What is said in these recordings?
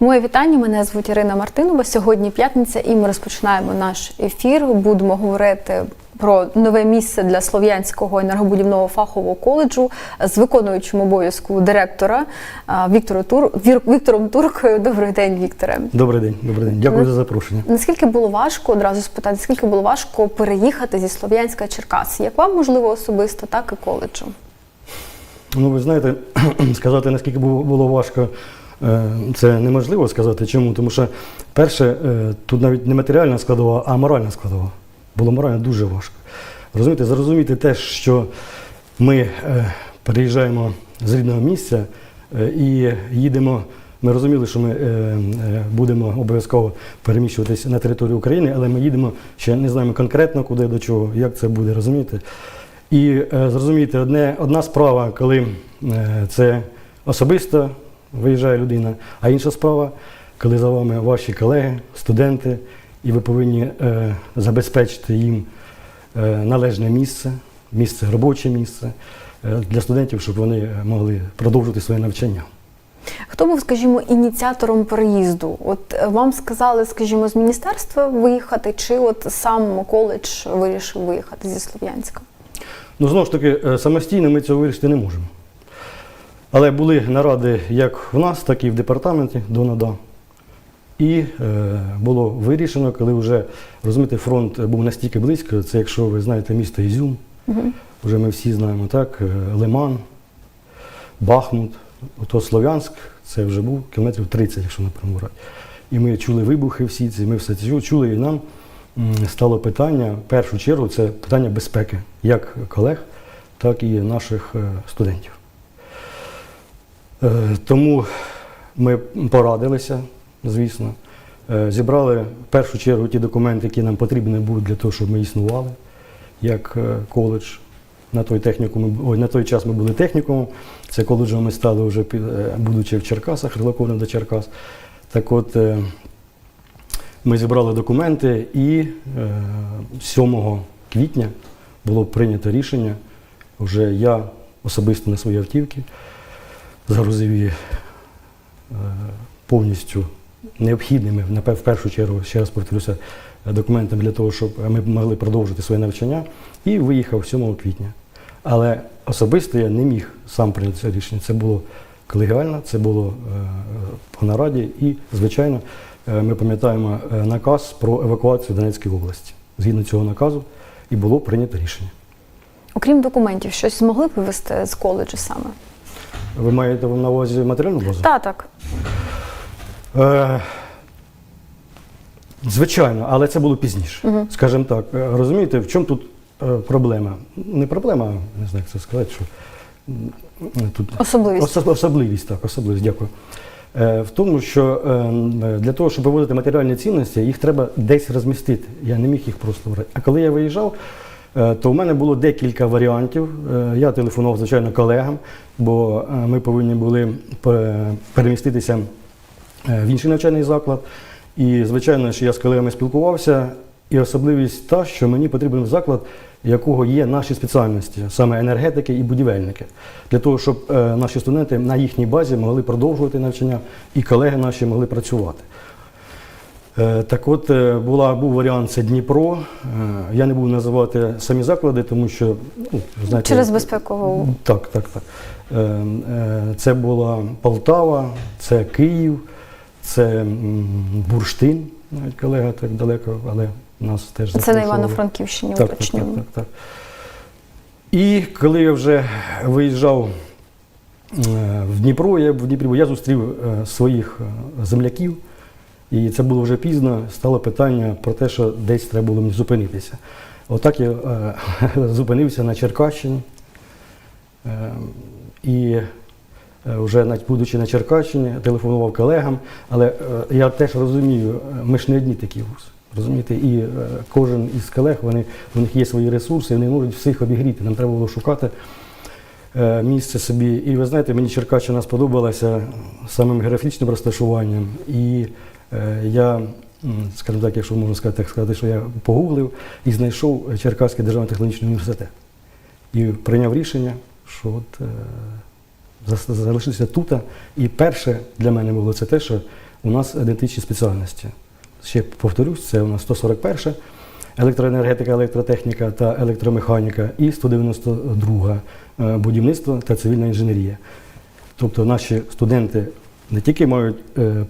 Моє вітання. Мене звуть Ірина Мартинова. Сьогодні п'ятниця, і ми розпочинаємо наш ефір. Будемо говорити про нове місце для Слов'янського енергобудівного фахового коледжу з виконуючим обов'язку директора Віктору Тур Віктором Туркою. Добрий день, Вікторе. Добрий день, добрий день. Дякую за запрошення. Наскільки було важко одразу спитати, наскільки було важко переїхати зі Слов'янська Черкас? Як вам можливо особисто, так і коледжу? Ну, ви знаєте, сказати, наскільки було важко, це неможливо сказати. Чому? Тому що, перше, е, тут навіть не матеріальна складова, а моральна складова. Було морально дуже важко. Розумієте, зрозуміти те, що ми е, переїжджаємо з рідного місця е, і їдемо. Ми розуміли, що ми е, е, будемо обов'язково переміщуватися на територію України, але ми їдемо ще не знаємо конкретно куди до чого, як це буде, розумієте? І е, зрозумійте, одне, одна справа, коли е, це особисто виїжджає людина, а інша справа, коли за вами ваші колеги, студенти, і ви повинні е, забезпечити їм е, належне місце, місце, робоче місце е, для студентів, щоб вони могли продовжити своє навчання. Хто був, скажімо, ініціатором переїзду? От е, вам сказали, скажімо, з міністерства виїхати, чи от сам коледж вирішив виїхати зі Слов'янська? Ну, знову ж таки, е, самостійно ми цього вирішити не можемо. Але були наради як в нас, так і в департаменті до НАДА. І е, було вирішено, коли вже розумієте, фронт був настільки близько, це якщо ви знаєте місто Ізюм, вже ми всі знаємо так, е, Лиман, Бахмут, ото Слов'янськ, це вже був кілометрів 30, якщо не промовляти. І ми чули вибухи всі ці, ми все це чули, і нам стало питання, в першу чергу, це питання безпеки, як колег, так і наших е, студентів. Е, Тому ми порадилися, звісно, Е, зібрали в першу чергу ті документи, які нам потрібні будуть для того, щоб ми існували як е, коледж. На той, технікум, ой, на той час ми були технікумом, це коледжем ми стали вже будучи в Черкасах, релоковано до Черкас. Так от ми зібрали документи і е, 7 квітня було прийнято рішення. Вже я особисто на свої автівки загрузив е, повністю необхідними, в першу чергу, ще раз повторюся, документами для того, щоб ми могли продовжити своє навчання, і виїхав 7 квітня. Але особисто я не міг сам прийняти це рішення. Це було колегіально, це було е, по нараді, і, звичайно, е, ми пам'ятаємо е, наказ про евакуацію Донецької області. Згідно цього наказу і було прийнято рішення. Окрім документів, щось змогли б вивезти з коледжу саме? Ви маєте на увазі матеріальну базу? Та так. Е, звичайно, але це було пізніше. Скажімо так, Е, розумієте, в чому тут е, проблема? Не проблема, не знаю, як це сказати, що тут Особливість. Осо- особливість, так, особливість, дякую. Е, В тому, що е, для того, щоб вивозити матеріальні цінності, їх треба десь розмістити. Я не міг їх просто брати. А коли я виїжджав, то в мене було декілька варіантів. Е, Я телефонував, звичайно, колегам, бо е, ми повинні були переміститися е, в інший навчальний заклад. І, звичайно, що я з колегами спілкувався, і особливість та, що мені потрібен заклад, якого є наші спеціальності, саме енергетики і будівельники, для того, щоб е, наші студенти на їхній базі могли продовжувати навчання і колеги наші могли працювати. Е, Так от е, була, був варіант це Дніпро. Е, Я не буду називати самі заклади, тому що ну, знаєте, Через безпекову. так, так, так. Це була Полтава, це Київ, це Бурштин, навіть колега так далеко, але нас теж Це на. Івано-Франківщині Так, так, так, так, так. І коли я вже виїжджав в Дніпро, я в Дніпрі я зустрів своїх земляків, і це було вже пізно. Стало питання про те, що десь треба було мені зупинитися. Отак я е, зупинився на Черкащині. Е, І е, вже будучи на Черкащині, телефонував колегам, але е, я теж розумію, е, ми ж не одні такі вуз. Розумієте, і е, кожен із колег, вони, у них є свої ресурси, вони можуть всіх обігріти. Нам треба було шукати е, місце собі. І ви знаєте, мені Черкащина сподобалася самим географічним розташуванням. І я, м, скажімо так, якщо можна сказати, так сказати, що я погуглив і знайшов Черкаський державний технологічний університет. І прийняв рішення, що от, е, залишитися тут. І перше для мене було це те, що у нас ідентичні спеціальності. Ще повторюсь, це у нас 141 електроенергетика, електротехніка та електромеханіка і 192 е, будівництво та цивільна інженерія. Тобто наші студенти не тільки мають е,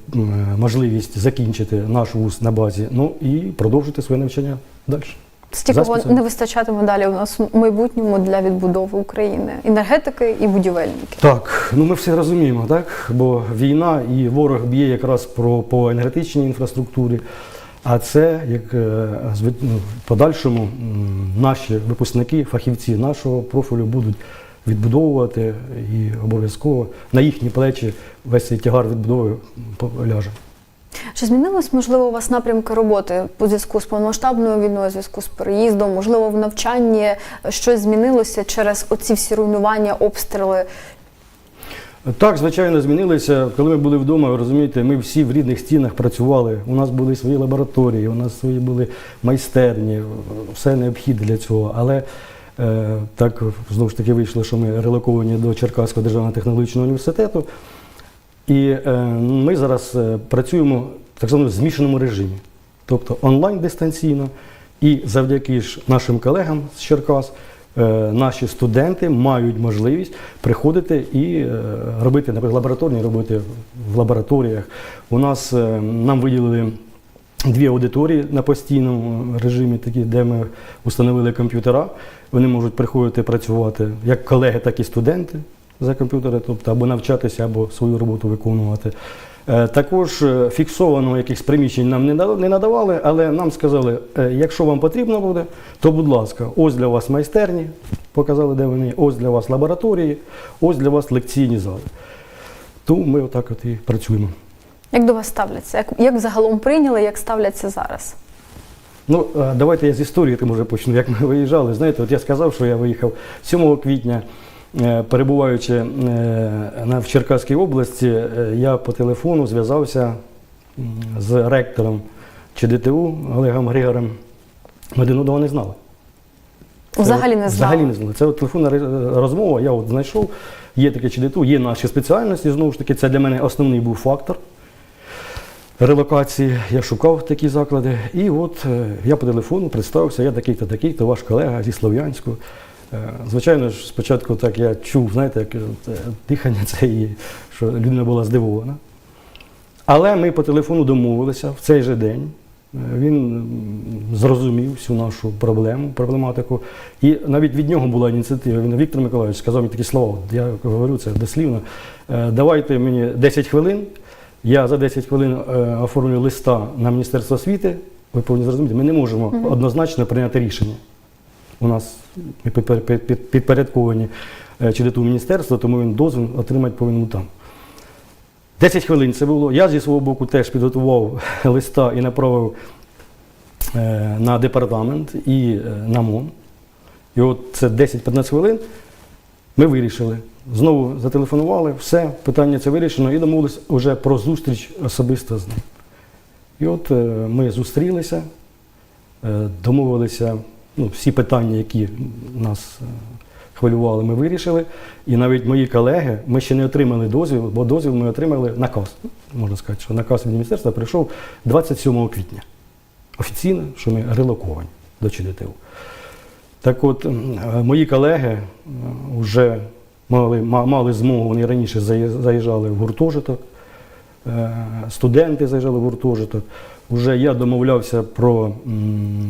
можливість закінчити наш вуз на базі, ну і продовжити своє навчання далі. Стільки не вистачатиме далі у нас у майбутньому для відбудови України енергетики і будівельники. Так, ну ми все розуміємо, так? Бо війна і ворог б'є якраз про, по енергетичній інфраструктурі. А це як е, ну, в подальшому наші випускники, фахівці нашого профілю будуть відбудовувати і обов'язково на їхні плечі весь цей тягар відбудови ляже. Чи змінилось, можливо, у вас напрямки роботи у зв'язку з повномасштабною війною, у зв'язку з переїздом? Можливо, в навчанні щось змінилося через оці всі руйнування, обстріли? Так, звичайно, змінилися. Коли ми були вдома, ви розумієте, ми всі в рідних стінах працювали. У нас були свої лабораторії, у нас свої були майстерні, все необхідне для цього. Але так знову ж таки вийшло, що ми релоковані до Черкаського державного технологічного університету. І е, ми зараз е, працюємо в так званому змішаному режимі, тобто онлайн дистанційно. І завдяки ж нашим колегам з Черкас, е, наші студенти мають можливість приходити і е, робити, наприклад, лабораторні роботи в лабораторіях. У нас е, нам виділили дві аудиторії на постійному режимі, такі, де ми установили комп'ютера. Вони можуть приходити працювати як колеги, так і студенти за комп'ютери, тобто або навчатися, або свою роботу виконувати. Е, Також е, фіксовано якихось приміщень нам не надавали, але нам сказали, е, якщо вам потрібно буде, то будь ласка, ось для вас майстерні, показали, де вони, ось для вас лабораторії, ось для вас лекційні зали. Тому ми отак от і працюємо. Як до вас ставляться? Як, як загалом прийняли, як ставляться зараз? Ну, е, давайте я з історії тому вже почну. Як ми виїжджали, знаєте, от я сказав, що я виїхав 7 квітня, е, перебуваючи е, на- в Черкаській області, я по телефону зв'язався з ректором ЧДТУ Олегом Григорем. Ми один одного не знали. Взагалі не знали. Взагалі не знали. Це от телефонна розмова, я от знайшов, є таке ЧДТУ, є наші спеціальності, знову ж таки, це для мене основний був фактор релокації. Я шукав такі заклади. І от е, я по телефону представився, я такий-то, такий-то, ваш колега зі Слов'янську. Е, Звичайно ж, спочатку так я чув, знаєте, як е, дихання це і що людина була здивована. Але ми по телефону домовилися в цей же день. Він зрозумів всю нашу проблему, проблематику. І навіть від нього була ініціатива. Він Віктор Миколаївич сказав мені такі слова. Я говорю це дослівно. Давайте мені 10 хвилин. Я за 10 хвилин е, оформлю листа на Міністерство освіти. Ви повинні зрозуміти, ми не можемо однозначно прийняти рішення. У нас підпорядковані е, ЧДТУ міністерства, тому він дозвіл отримати повинен там. 10 хвилин це було. Я зі свого боку теж підготував листа і направив е, на департамент і на МОН. І от це 10-15 хвилин ми вирішили. Знову зателефонували, все, питання це вирішено і домовилися вже про зустріч особисто з ним. І от е, ми зустрілися, е, домовилися, ну, всі питання, які нас е, хвилювали, ми вирішили. І навіть мої колеги, ми ще не отримали дозвіл, бо дозвіл ми отримали наказ. Можна сказати, що наказ від міністерства прийшов 27 квітня. Офіційно, що ми релоковані до ЧДТУ. Так от, е, мої колеги вже мали, мали змогу, вони раніше заїжджали в гуртожиток, е, студенти заїжджали в гуртожиток. Уже я домовлявся про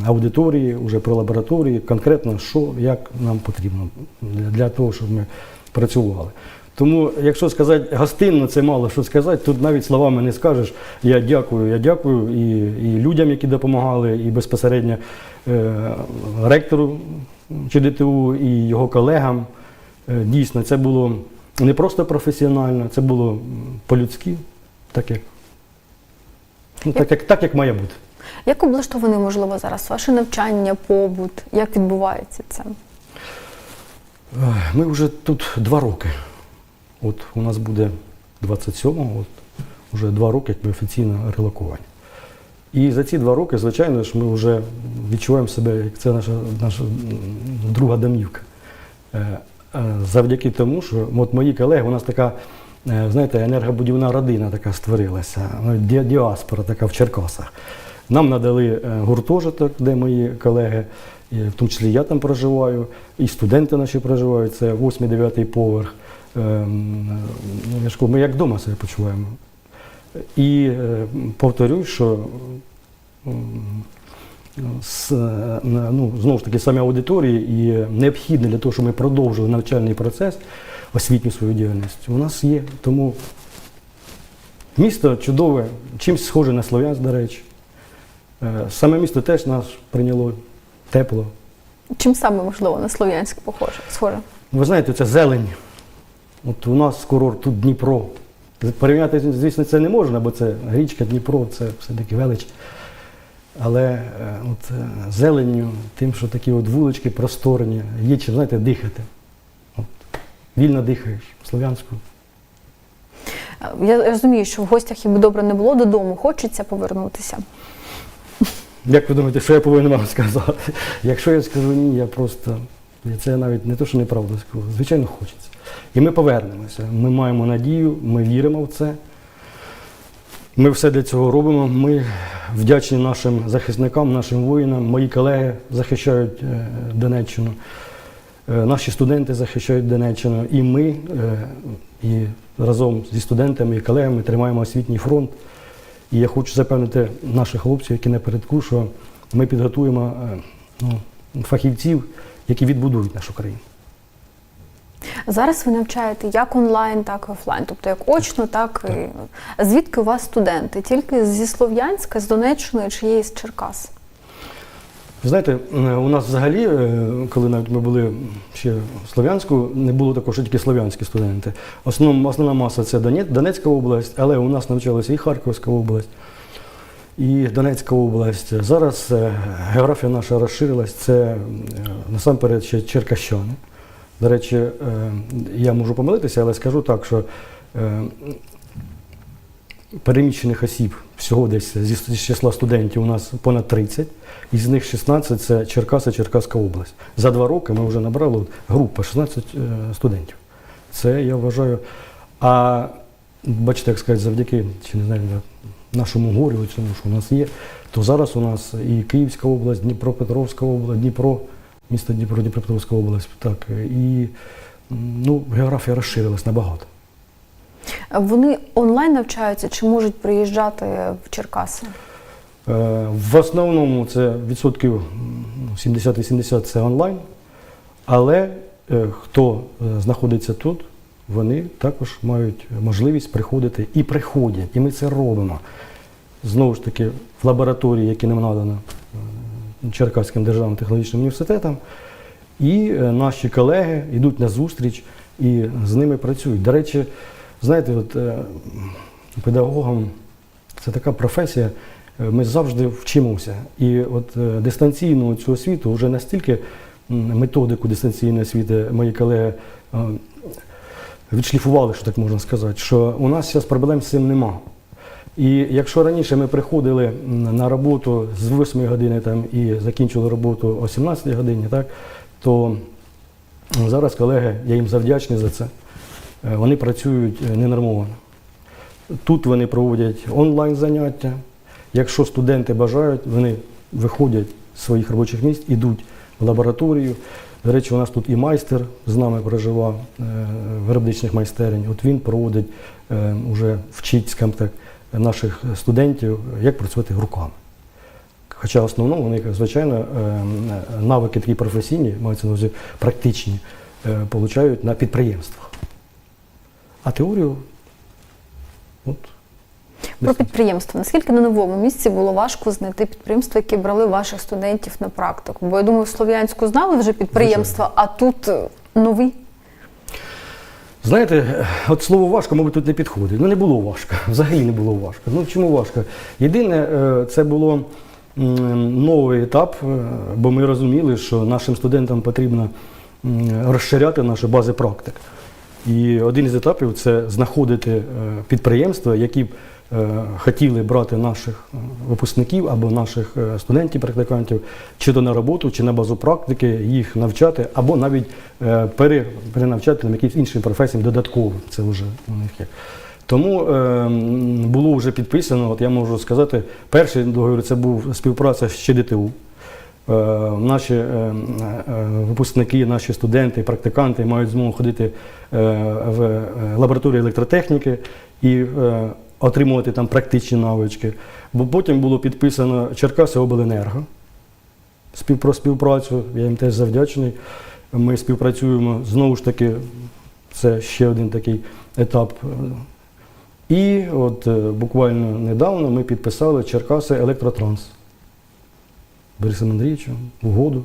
аудиторії, уже про лабораторії, конкретно, що, як нам потрібно для того, щоб ми працювали. Тому, якщо сказати гостинно, це мало що сказати. Тут навіть словами не скажеш. Я дякую, я дякую і, і людям, які допомагали, і безпосередньо е, ректору ЧДТУ і його колегам. Е, Дійсно, це було не просто професіонально, це було по-людськи, так як, ну, так, як, так, як має бути. Як облаштований, можливо, зараз ваше навчання, побут? Як відбувається це? Ми вже тут два роки. От у нас буде 27-го, от вже два роки, як ми офіційно релоковані. І за ці два роки, звичайно ж, ми вже відчуваємо себе, як це наша, наша друга домівка. Е, е, Завдяки тому, що от мої колеги, у нас така е, знаєте, енергобудівна родина така створилася, ну, ді- діаспора така в Черкасах. Нам надали гуртожиток, де мої колеги, в тому числі я там проживаю, і студенти наші проживають, це 8-9 поверх. Ем, ну, я ж кажу, Ми як вдома себе почуваємо. І е, повторюю, що е, ну, знову ж таки самі аудиторії і необхідне для того, щоб ми продовжили навчальний процес, освітню свою діяльність, у нас є. Тому місто чудове, чимось схоже на Слов'янськ, до речі. Е, Саме місто теж нас прийняло тепло. Чим саме можливо на Слов'янськ похоже? Схоже? Ви знаєте, це зелень. От у нас курорт тут Дніпро. Порівняти, звісно, це не можна, бо це річка Дніпро, це все-таки велич. Але е, от е, зеленню, тим, що такі от вулички просторні, є чим, знаєте, дихати. От, вільно дихаєш, слов'янську. Я розумію, що в гостях якби добре не було додому, хочеться повернутися. Як ви думаєте, що я повинен вам сказати? Якщо я скажу ні, я просто. Це навіть не те, що неправду скажу. Звичайно, хочеться. І ми повернемося. Ми маємо надію, ми віримо в це. Ми все для цього робимо. Ми вдячні нашим захисникам, нашим воїнам. Мої колеги захищають е, Донеччину, е, наші студенти захищають Донеччину. І ми, е, і разом зі студентами і колегами тримаємо освітній фронт. І я хочу запевнити наших хлопців, які напередку, що ми підготуємо ну, фахівців, які відбудують нашу країну. Зараз ви навчаєте як онлайн, так і офлайн, тобто як очно, так і звідки у вас студенти? Тільки зі Слов'янська, з Донеччини чи є із Черкас? Знаєте, у нас взагалі, е, коли навіть ми були ще в Слов'янську, не було такого, що тільки слов'янські студенти. Основна, основна маса це Донецька область, але у нас навчалася і Харківська область, і Донецька область. Зараз е, географія наша розширилась. Це е, насамперед ще Черкащани. До речі, е, я можу помилитися, але скажу так, що переміщених осіб всього десь зі числа студентів у нас понад 30, із них 16 це Черкаси, Черкаська область. За два роки ми вже набрали от група 16 е, студентів. Це я вважаю. А бачите, як сказати, завдяки чи не знаю, нашому горю, цьому, що у нас є, то зараз у нас і Київська область, Дніпропетровська область, Дніпро, місто Дніпро, Дніпропетровська область, так, і ну, географія розширилась набагато. Вони онлайн навчаються чи можуть приїжджати в Черкаси? Е, В основному це відсотків ну, 70-80 це онлайн, але е, хто е, знаходиться тут, вони також мають можливість приходити і приходять. І ми це робимо. Знову ж таки, в лабораторії, які нам надано е, Черкаським державним технологічним університетом, і е, наші колеги йдуть на зустріч і з ними працюють. До речі, знаєте, от е, педагогам це така професія. Ми завжди вчимося. І от дистанційну цю освіту вже настільки методику дистанційної освіти мої колеги відшліфували, що так можна сказати, що у нас зараз проблем з цим нема. І якщо раніше ми приходили на роботу з 8 години там, і закінчили роботу о 17 годині, так, то зараз колеги, я їм завдячний за це, е, вони працюють е, ненормовано. Тут вони проводять онлайн заняття. Якщо студенти бажають, вони виходять з своїх робочих місць, ідуть в лабораторію. До речі, у нас тут і майстер з нами проживав е, виробничних майстерень. От він проводить е, уже вчить, скажімо так, наших студентів, як працювати руками. Хоча в основному вони, звичайно, е, навики такі професійні, маються на увазі практичні, получають на підприємствах. А теорію от, Про підприємство. Наскільки на новому місці було важко знайти підприємства, які брали ваших студентів на практику? Бо я думаю, в Слов'янську знали вже підприємства, а тут е, нові. Знаєте, от слово важко, мабуть, тут не підходить. Ну не було важко. Взагалі не було важко. Ну чому важко? Єдине, е, це було новий етап, е, бо ми розуміли, що нашим студентам потрібно розширяти наші бази практик. І один із етапів це знаходити підприємства, які б хотіли брати наших е, випускників або наших е, студентів-практикантів чи то на роботу, чи на базу практики, їх навчати, або навіть е, пере, перенавчати на якимось іншим професіям додатково. Це вже у них є. Тому е, було вже підписано, от я можу сказати, перший договір це був співпраця з ЧДТУ. Е, Наші е, е, випускники, наші студенти, практиканти мають змогу ходити е, в е, лабораторію електротехніки і е, отримувати там практичні навички. Бо потім було підписано Черкаси Обленерго про співпрацю. Я їм теж завдячний. Ми співпрацюємо знову ж таки. Це ще один такий етап. І от е, буквально недавно ми підписали Черкаси Електротранс. Борисом Андрійовичем, угоду.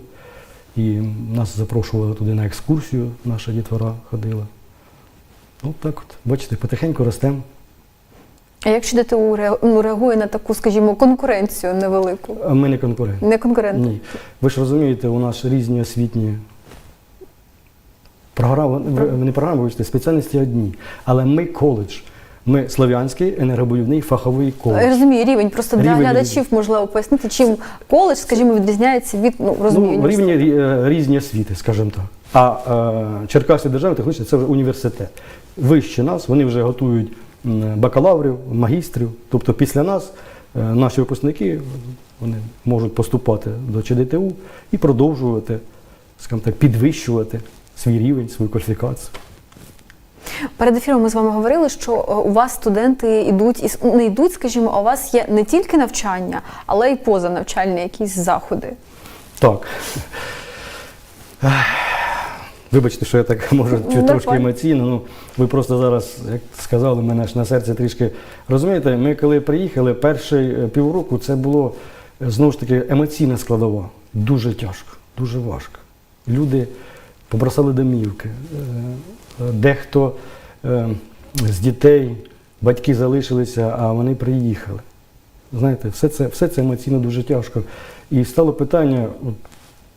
І нас запрошували туди на екскурсію, наша дітвора ходила. От так от, бачите, потихеньку ростемо. А як ДТУ ре- ну, реагує на таку, скажімо, конкуренцію невелику? Ми не конкуренти. Не конкурент. Ні. Ви ж розумієте, у нас різні освітні програми, не програми, вибачте, спеціальності одні. Але ми коледж. Ми Слов'янський енергобудівний фаховий коледж. Я розумію рівень. Просто для Рівень глядачів можливо пояснити, чим коледж, скажімо, відрізняється від ну розумію. Ну, рівні е, різні освіти, скажімо так. А е, Черкаси державний технічний це вже університет. Вище нас вони вже готують бакалаврів, магістрів. Тобто після нас е, наші випускники вони можуть поступати до ЧДТУ і продовжувати, скажімо так, підвищувати свій рівень, свою кваліфікацію. Перед ефіром ми з вами говорили, що е, у вас студенти йдуть і не йдуть, скажімо, а у вас є не тільки навчання, але й позанавчальні якісь заходи. Так. Вибачте, що я так може чуть трошки емоційно. Ну, ви просто зараз, як сказали, мене ж на серці трішки. Розумієте, ми коли приїхали, перший е, півроку це було е, знову ж таки емоційна складова. Дуже тяжко, дуже важко. Люди побросали домівки. Е, Дехто з дітей, батьки залишилися, а вони приїхали. Знаєте, все це, все це емоційно дуже тяжко. І стало питання,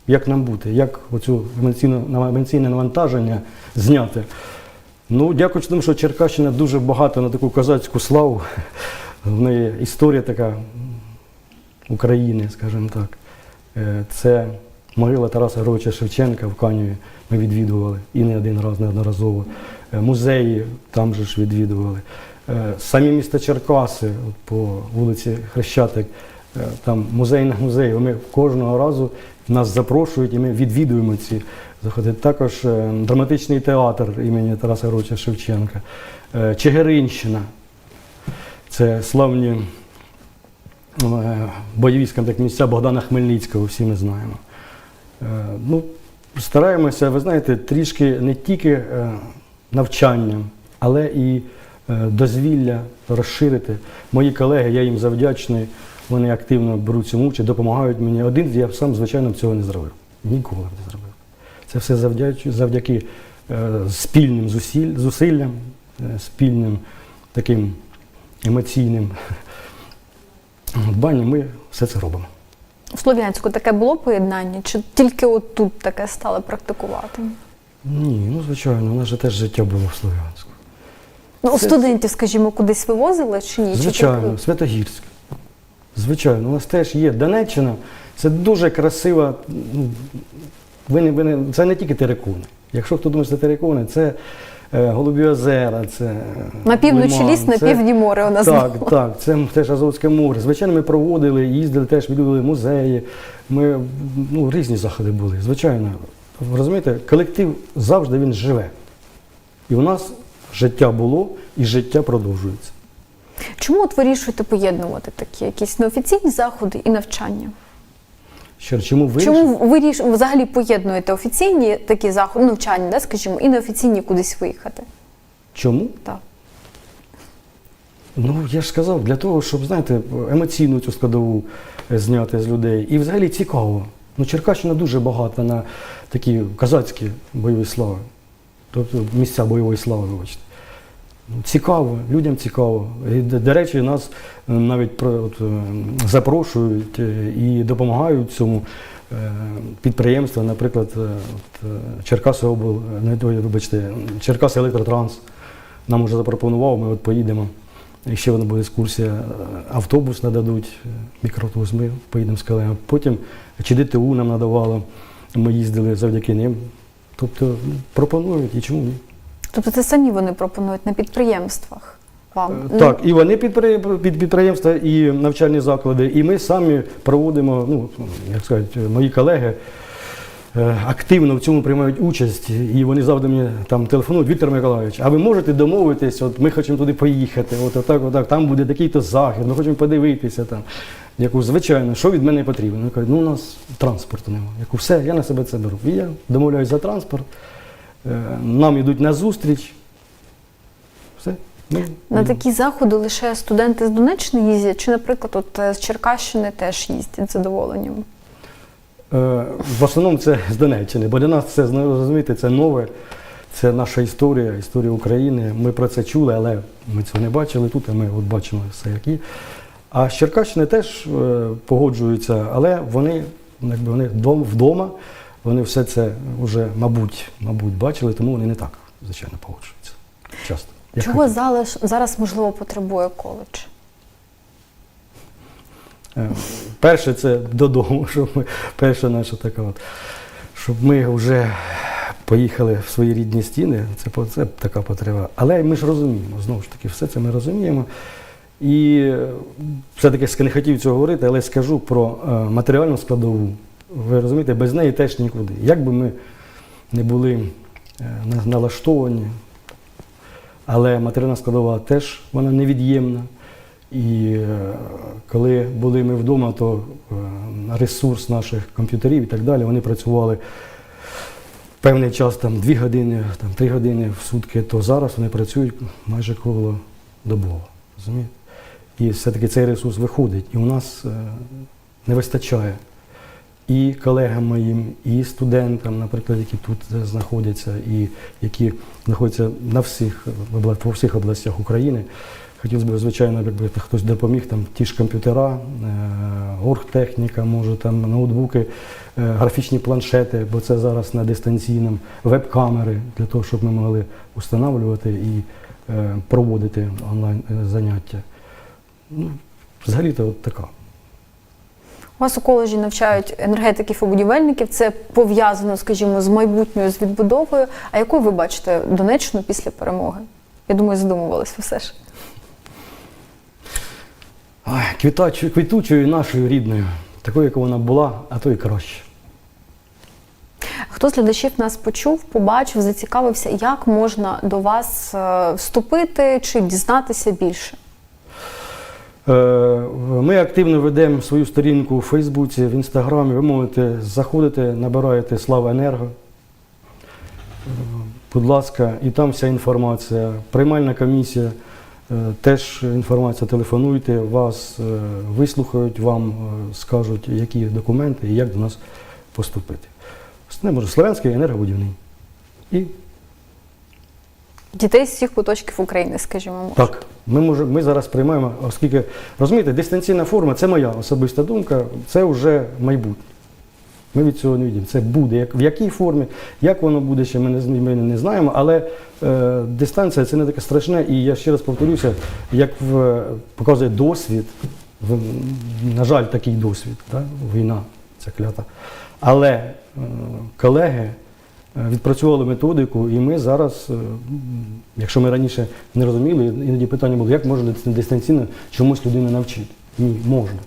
як нам бути, як оцю емоційне навантаження зняти. Ну, дякуючи тому, що Черкащина дуже багато на таку козацьку славу. В неї історія така України, скажімо так. Е, Це могила Тараса Григоровича Шевченка в Каніві. Ми відвідували і не один раз, неодноразово. Е, Музеї там же ж відвідували. Е, Самі міста Черкаси по вулиці Хрещатик, там музей на музей. Ми кожного разу нас запрошують і ми відвідуємо ці заходи. Також е, драматичний театр імені Тараса Григоровича Шевченка, Е, Чигиринщина. Це славні е, бойові так, місця Богдана Хмельницького, всі ми знаємо. Ну, стараємося, ви знаєте, трішки не тільки навчанням, але і дозвілля розширити. Мої колеги, я їм завдячний, вони активно беруть цьому участь, допомагають мені. Один я сам, звичайно, цього не зробив. Ніколи б не зробив. Це все завдяки, завдяки е, спільним зусиль, зусиллям, е, спільним таким емоційним дбанням ми все це робимо. В Слов'янську таке було поєднання, чи тільки от тут таке стали практикувати? Ні, ну звичайно, у нас же теж життя було в Слов'янську. Ну, у Це- студентів, скажімо, кудись вивозили чи ні? Звичайно, Святогірськ. Звичайно, у нас теж є Донеччина. Це дуже красива. Ну, ви не, ви не, це не тільки терикони. Якщо хто думає, що це терикони, це е, Голубі озера, це е, На півночі Лиман, ліс, на це- півдні море у нас Так, було. так, це теж Азовське море. Звичайно, ми проводили, їздили теж, відвідували музеї. Ми ну, різні заходи були. Звичайно, розумієте, колектив завжди він живе. І у нас життя було і життя продовжується. Чому от вирішуєте поєднувати такі якісь неофіційні заходи і навчання? Раз, чому вирішили? Чому ви взагалі поєднуєте офіційні такі заходи, навчання, да, скажімо, і неофіційні кудись виїхати? Чому? Так. Ну, я ж сказав, для того, щоб, знаєте, емоційну цю складову е, зняти з людей. І взагалі цікаво. Ну, Черкащина дуже багата на такі козацькі бойові слави. Тобто місця бойової слави, вибачте. Цікаво, людям цікаво. І, до, речі, нас е, навіть про, от, е, запрошують е, і допомагають цьому е, наприклад, е, от, Черкаси обл, не вибачте, Черкаси Електротранс. Нам вже запропонував, ми от поїдемо І ще вона буде екскурсія, автобус нададуть, мікроавтобус, ми поїдемо з колегами. Потім чи ДТУ нам надавало, ми їздили завдяки ним. Тобто пропонують і чому ні. Тобто це самі вони пропонують на підприємствах вам? Е, Так, і вони під підприємства, і навчальні заклади, і ми самі проводимо, ну як сказати, мої колеги е, активно в цьому приймають участь, і вони завжди мені там телефонують, Віктор Миколайович, а ви можете домовитись, от ми хочемо туди поїхати, от отак, отак, там буде такий-то захід, ми хочемо подивитися там. Я кажу, звичайно, що від мене потрібно? Вони кажуть, ну у нас транспорту немає. Я кажу, все, я на себе це беру. І я домовляюсь за транспорт, нам йдуть на зустріч. Все. Ми На такі заходи лише студенти з Донеччини їздять, чи, наприклад, от е, з Черкащини теж їздять з задоволенням? Е, В основному це з Донеччини, бо для нас це розумієте, це нове, це наша історія, історія України. Ми про це чули, але ми цього не бачили тут, а ми от бачимо все як є. А з Черкащини теж е, погоджуються, але вони, якби вони дом- вдома, вони все це вже, мабуть, мабуть, бачили, тому вони не так, звичайно, погоджуються. Часто. як Чого хотіли. зараз, зараз можливо потребує коледж? Е, Перше, це додому, щоб ми, перша наша така от, щоб ми вже поїхали в свої рідні стіни, це, це така потреба. Але ми ж розуміємо, знову ж таки, все це ми розуміємо. І е, все-таки не хотів цього говорити, але скажу про е, матеріальну складову. Ви розумієте, без неї теж нікуди. Як би ми не були е, налаштовані, але матеріальна складова теж вона невід'ємна. І е, коли були ми вдома, то е, ресурс наших комп'ютерів і так далі, вони працювали певний час, там 2 години, там 3 години в сутки, то зараз вони працюють майже круглодобово. Розумієте? І все-таки цей ресурс виходить. І у нас не вистачає і колегам моїм, і студентам, наприклад, які тут знаходяться, і які знаходяться на всіх в всіх областях України. Хотілося б, звичайно, якби хтось допоміг, там ті ж комп'ютера, е, оргтехніка, може там ноутбуки, е, графічні планшети, бо це зараз на дистанційному, веб-камери для того, щоб ми могли встановлювати і е, проводити онлайн заняття. Ну, взагалі-то от така. У вас у коледжі навчають енергетиків і будівельників. Це пов'язано, скажімо, з майбутньою з відбудовою. А якою ви бачите Донеччину після перемоги? Я думаю, задумувались ви все ж. Ой, квітучою нашою рідною, такою, як вона була, а то і краще. Хто з глядачів нас почув, побачив, зацікавився, як можна до вас е, вступити чи дізнатися більше? Е, Ми активно ведемо свою сторінку у Фейсбуці, в Інстаграмі. Ви можете заходити, набираєте Слава Енерго. Будь ласка, і там вся інформація. Приймальна комісія, е, теж інформація, телефонуйте, вас е, вислухають, вам скажуть, які документи і як до нас поступити. Не може Слов'янський енергобудівний. І Дітей з всіх куточків України, скажімо, може. Так, ми може, ми зараз приймаємо, оскільки розумієте, дистанційна форма це моя особиста думка, це вже майбутнє. Ми від цього не відійдемо. Це буде. Як, в якій формі, як воно буде, ще ми не, ми не знаємо, але е, дистанція це не таке страшне. І я ще раз повторюся, як в, показує досвід, в, на жаль, такий досвід, да? війна ця клята. Але е, колеги відпрацювали методику, і ми зараз, е, якщо ми раніше не розуміли, іноді питання було, як можна дистанційно чомусь людину навчити? Ні, можна.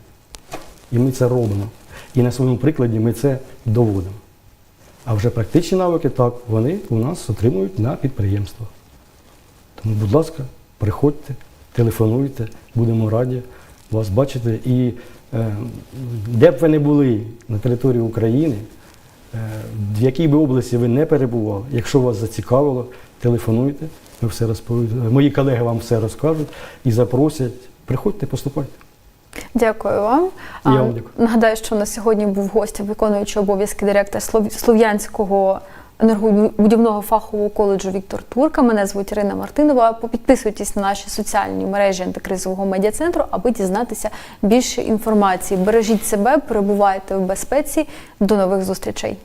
І ми це робимо. І на своєму прикладі ми це доводимо. А вже практичні навики, так, вони у нас отримують на підприємствах. Тому, будь ласка, приходьте, телефонуйте, будемо раді вас бачити. І е, де б ви не були на території України, е, в якій би області ви не перебували, якщо вас зацікавило, телефонуйте, ми все розповідаємо. Мої колеги вам все розкажуть і запросять. Приходьте, поступайте. Дякую вам. Я вам дякую. Нагадаю, що на сьогодні був гостем виконуючий обов'язки директора Слов- Слов'янського енергобудівного фахового коледжу Віктор Турка. Мене звуть Ірина Мартинова. Підписуйтесь на наші соціальні мережі антикризового медіа-центру, аби дізнатися більше інформації. Бережіть себе, перебувайте в безпеці. До нових зустрічей.